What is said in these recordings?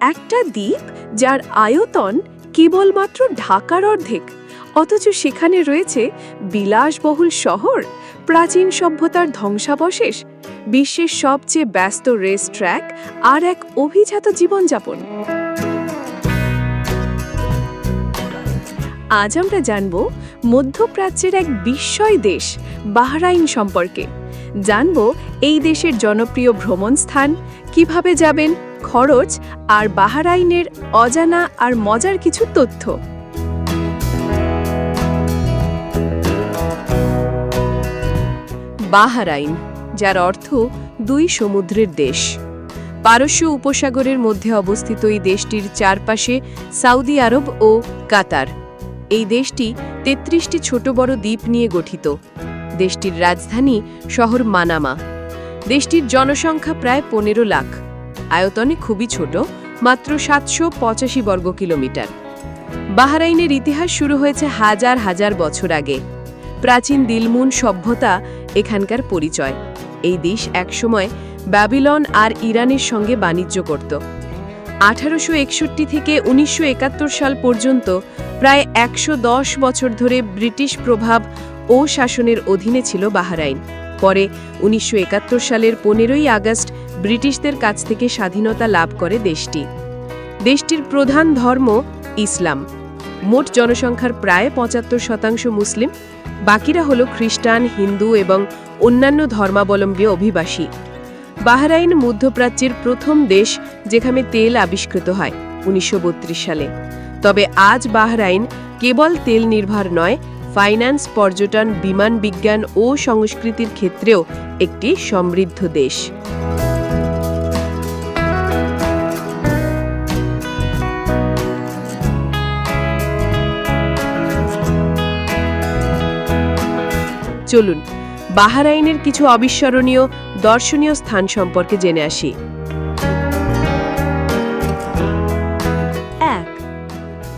একটা দ্বীপ যার আয়তন কেবলমাত্র ঢাকার অর্ধেক। অথচ সেখানে রয়েছে বিলাসবহুল শহর, প্রাচীন সভ্যতার ধ্বংসাবশেষ, বিশ্বের সবচেয়ে ব্যস্ত রেস ট্র্যাক আর এক অভিজাত জীবনযাপন। আজ আমরা জানব মধ্যপ্রাচ্যের এক বিস্ময় দেশ, বাহরাইন সম্পর্কে। জানব এই দেশের জনপ্রিয় ভ্রমণ স্থান কীভাবে যাবেন খরচ আর বাহারাইনের অজানা আর মজার কিছু তথ্য। বাহারাইন, যার অর্থ দুই সমুদ্রের দেশ। পারস্য উপসাগরের মধ্যে অবস্থিত এই দেশটির চারপাশে সৌদি আরব ও কাতার। এই দেশটি তেত্রিশটি ছোট বড় দ্বীপ নিয়ে গঠিত। দেশটির রাজধানী শহর মানামা। দেশটির জনসংখ্যা প্রায় পনেরো লাখ। আয়তনে খুবই ছোট, মাত্র সাতশো পঁচাশি বর্গ কিলোমিটার। বাহরাইনের ইতিহাস শুরু হয়েছে হাজার হাজার বছর আগে। প্রাচীন দিলমুন সভ্যতা এখানকার পরিচয়। এই দেশ একসময় ব্যাবিলন আর ইরানের সঙ্গে বাণিজ্য করত। আঠারোশো একষট্টি থেকে উনিশশো একাত্তর সাল পর্যন্ত প্রায় একশো দশ বছর ধরে ব্রিটিশ প্রভাব ও শাসনের অধীনে ছিল বাহরাইন। পরে উনিশশো একাত্তর সালের পনেরোই আগস্ট ব্রিটিশদের কাছ থেকে স্বাধীনতা লাভ করে দেশটি। দেশটির প্রধান ধর্ম ইসলাম। মোট জনসংখ্যার প্রায় পঁচাত্তর শতাংশ মুসলিম, বাকিরা হল খ্রিস্টান, হিন্দু এবং অন্যান্য ধর্মাবলম্বী অভিবাসী। বাহরাইন মধ্যপ্রাচ্যের প্রথম দেশ যেখানে তেল আবিষ্কৃত হয়, উনিশশো বত্রিশ সালে। তবে আজ বাহরাইন কেবল তেল নির্ভর নয়, ফাইন্যান্স, পর্যটন, বিমান বিজ্ঞান ও সংস্কৃতির ক্ষেত্রেও একটি সমৃদ্ধ দেশ। চলুন, বাহারাইনের কিছু অবিস্মরণীয়, দর্শনীয় স্থান সম্পর্কে জেনে আসি। এক,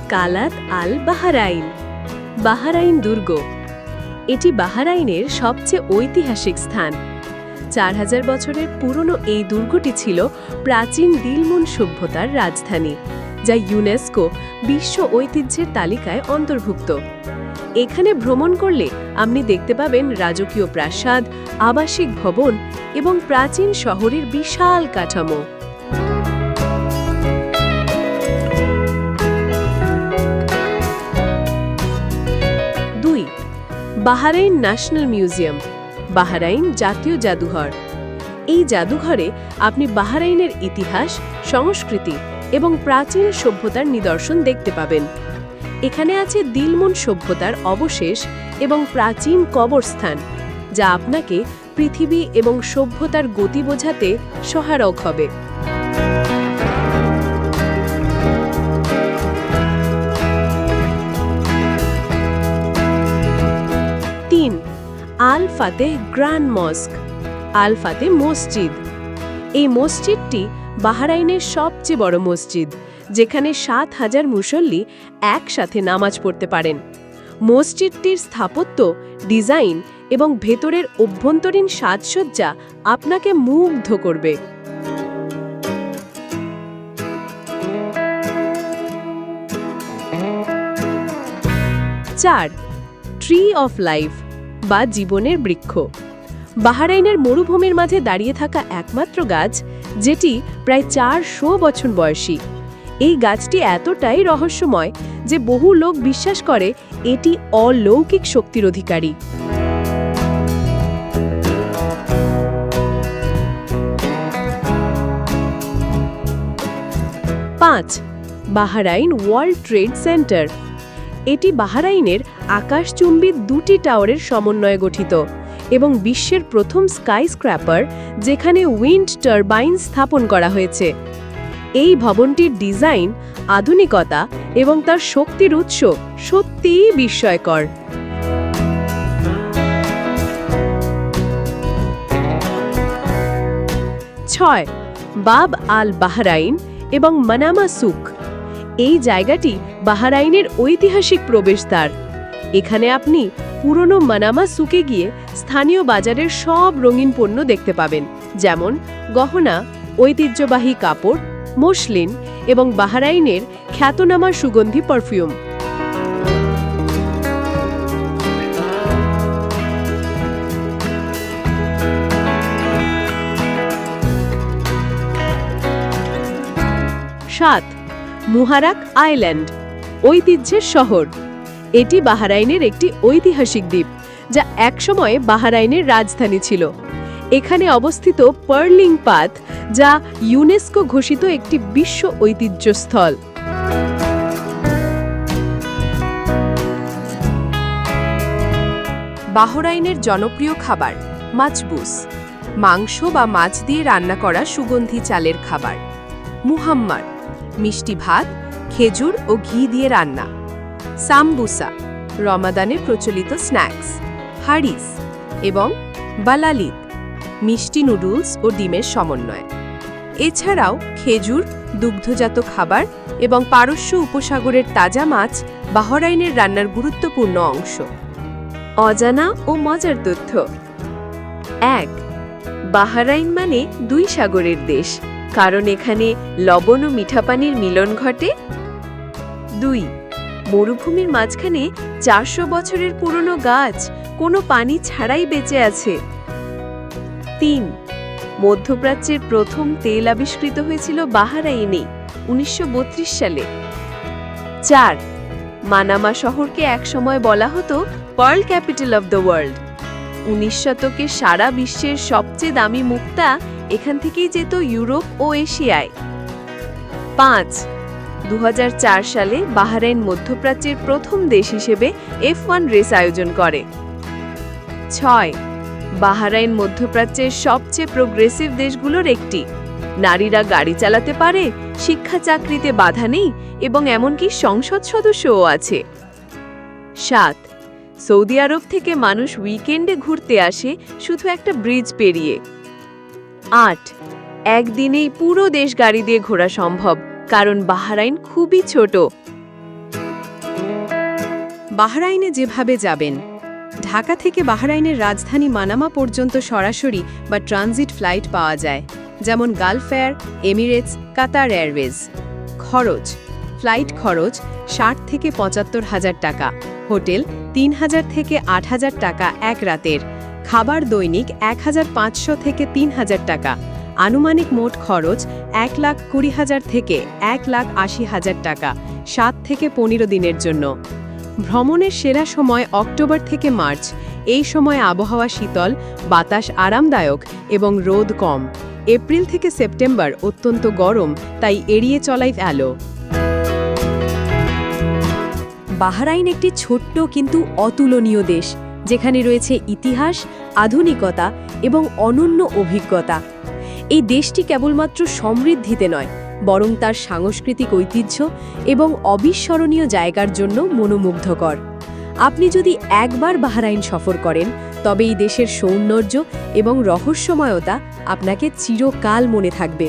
কালাত আল বাহারাইন বাহারাইন দুর্গ। এটি বাহারাইনের সবচেয়ে ঐতিহাসিক স্থান। চার হাজার বছরের পুরনো এই দুর্গটি ছিল প্রাচীন দিলমুন সভ্যতার রাজধানী। যা ইউনেস্কো বিশ্ব ঐতিহ্যের তালিকায় অন্তর্ভুক্ত। এখানে ভ্রমণ করলে আপনি দেখতে পাবেন রাজকীয় প্রাসাদ, আবাসিক ভবন এবং প্রাচীন শহরের বিশাল কাঠামো। দুই, বাহারাইন ন্যাশনাল মিউজিয়াম, বাহারাইন জাতীয় জাদুঘর। এই জাদুঘরে আপনি বাহারাইনের ইতিহাস, সংস্কৃতি এবং প্রাচীন সভ্যতার নিদর্শন দেখতে পাবেন। এখানে আছে দিলমুন সভ্যতার অবশেষ এবং প্রাচীন কবরস্থান, যা আপনাকে পৃথিবী এবং সভ্যতার গতি বোঝাতে সহায়ক হবে। তিন আল ফাতেহ গ্র্যান্ড মস্ক আল ফাতে মসজিদ। এই মসজিদটি বাহারাইনের সবচেয়ে বড় মসজিদ, যেখানে সাত হাজার মুসল্লি একসাথে নামাজ পড়তে পারেন। মসজিদটির স্থাপত্য, ডিজাইন এবং ভেতরের অভ্যন্তরীণ সাজসজ্জা আপনাকে মুগ্ধ করবে। চার ট্রি অফ লাইফ বা জীবনের বৃক্ষ। বাহারাইনের মরুভূমির মাঝে দাঁড়িয়ে থাকা একমাত্র গাছ যেটি প্রায় চারশো বছর বয়সী। এই গাছটি এতটাই রহস্যময় যে বহু লোক বিশ্বাস করে এটি অলৌকিক শক্তির অধিকারী। পাঁচ, বাহারাইন ওয়ার্ল্ড ট্রেড সেন্টার। এটি বাহারাইনের আকাশচুম্বী দুটি টাওয়ারের সমন্বয়ে গঠিত। এবং বিশ্বের প্রথম স্কাই স্ক্র্যাপার যেখানে উইন্ড টারবাইন স্থাপন করা হয়েছে। এই ভবনটির ডিজাইন আধুনিকতা এবং তার শক্তির উৎস সত্যিই বিস্ময়কর। ছয়, বাব আল বাহরাইন এবং মানামা সুক এই জায়গাটি বাহারাইনের ঐতিহাসিক প্রবেশদ্বার। এখানে আপনি পুরনো মানামা সুকে গিয়ে স্থানীয় বাজারের সব রঙিন পণ্য দেখতে পাবেন, যেমন গহনা, ঐতিহ্যবাহী কাপড়, মসলিন এবং বাহারাইনের খ্যাতনামা সুগন্ধি পারফিউম। সাত, মুহারাক আইল্যান্ড, ঐতিহ্যের শহর। এটি বাহারাইনের একটি ঐতিহাসিক দ্বীপ, যা একসময় বাহারাইনের রাজধানী ছিল। এখানে অবস্থিত পার্লিং পাথ, যা ইউনেস্কো ঘোষিত একটি বিশ্ব ঐতিহ্যস্থল বাহরাইনের জনপ্রিয় খাবার, মাছবুস। মাংস বা মাছ দিয়ে রান্না করা সুগন্ধি চালের খাবার। মুহাম্মার, মিষ্টি ভাত, খেজুর ও ঘি দিয়ে রান্না। সাম্বুসা রমাদানে প্রচলিত স্ন্যাক্স, হারিস এবং বালালিদ মিষ্টি নুডলস ও ডিমের সমন্বয়। এছাড়াও খেজুর, দুগ্ধজাত খাবার এবং পারস্য উপসাগরের তাজা মাছ বাহরাইনের রান্নার গুরুত্বপূর্ণ অংশ। অজানা ও মজার তথ্য। এক, বাহারাইন মানে দুই সাগরের দেশ, কারণ এখানে লবণ ও মিঠা পানির মিলন ঘটে। দুই মরুভূমির মাঝখানে চারশো বছরের পুরনো গাছ কোনো পানি ছাড়াই বেঁচে আছে। তিন, মধ্যপ্রাচ্যের প্রথম তেল আবিষ্কৃত হয়েছিল বাহারাইনে, উনিশশো সালে। চার, মানামা শহরকে একসময় বলা হতো pearl capital of the world. উনিশ শতকে সারা বিশ্বের সবচেয়ে দামি মুক্তা এখান থেকেই যেত ইউরোপ ও এশিয়ায়। পাঁচ দু হাজার চার সালে বাহরাইন মধ্যপ্রাচ্যের প্রথম দেশ হিসেবে এফ ওয়ান রেস আয়োজন করে। ছয়, বাহারাইন মধ্যপ্রাচ্যের সবচেয়ে প্রোগ্রেসিভ দেশগুলোর একটি। নারীরা গাড়ি চালাতে পারে, শিক্ষা চাকরিতে বাধা নেই এবং এমনকি সংসদ সদস্যও আছে। সাত, সৌদি আরব থেকে মানুষ উইকেন্ডে ঘুরতে আসে শুধু একটা ব্রিজ পেরিয়ে। আট, একদিনেই পুরো দেশ গাড়ি দিয়ে ঘোরা সম্ভব। কারণ বাহরাইন খুবই ছোট। বাহরাইনে যেভাবে যাবেন, ঢাকা থেকে বাহরাইনের রাজধানী মানামা পর্যন্ত সরাসরি বা ট্রানজিট ফ্লাইট পাওয়া যায়, যেমন Gulf Air, Emirates, Qatar Airways. খরচ, ফ্লাইট খরচ ষাট থেকে পঁচাত্তর হাজার টাকা, হোটেল তিন হাজার থেকে আট হাজার টাকা এক রাতের, খাবার দৈনিক এক হাজার পাঁচশো থেকে তিন হাজার টাকা। আনুমানিক মোট খরচ এক লাখ কুড়ি হাজার থেকে এক লাখ আশি হাজার টাকা, সাত থেকে পনেরো দিনের জন্য। ভ্রমণের সেরা সময় অক্টোবর থেকে মার্চ। এই সময় আবহাওয়া শীতল, বাতাস আরামদায়ক এবং রোদ কম। এপ্রিল থেকে সেপ্টেম্বর অত্যন্ত গরম, তাই এড়িয়ে চলাই আলো বাহরাইন একটি ছোট্ট কিন্তু অতুলনীয় দেশ, যেখানে রয়েছে ইতিহাস, আধুনিকতা এবং অনন্য অভিজ্ঞতা। এই দেশটি কেবলমাত্র সমৃদ্ধিতে নয়, বরং তার সাংস্কৃতিক ঐতিহ্য এবং অবিস্মরণীয় জায়গার জন্য মনোমুগ্ধকর। আপনি যদি একবার বাহরাইন সফর করেন, তবে এই দেশের সৌন্দর্য এবং রহস্যময়তা আপনাকে চিরকাল মনে থাকবে।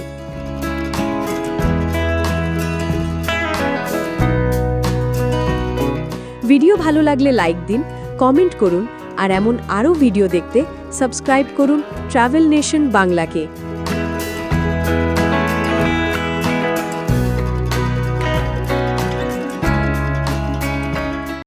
ভিডিও ভালো লাগলে লাইক দিন, কমেন্ট করুন, আর এমন আরও ভিডিও দেখতে সাবস্ক্রাইব করুন ট্রাভেল নেশন বাংলাকে।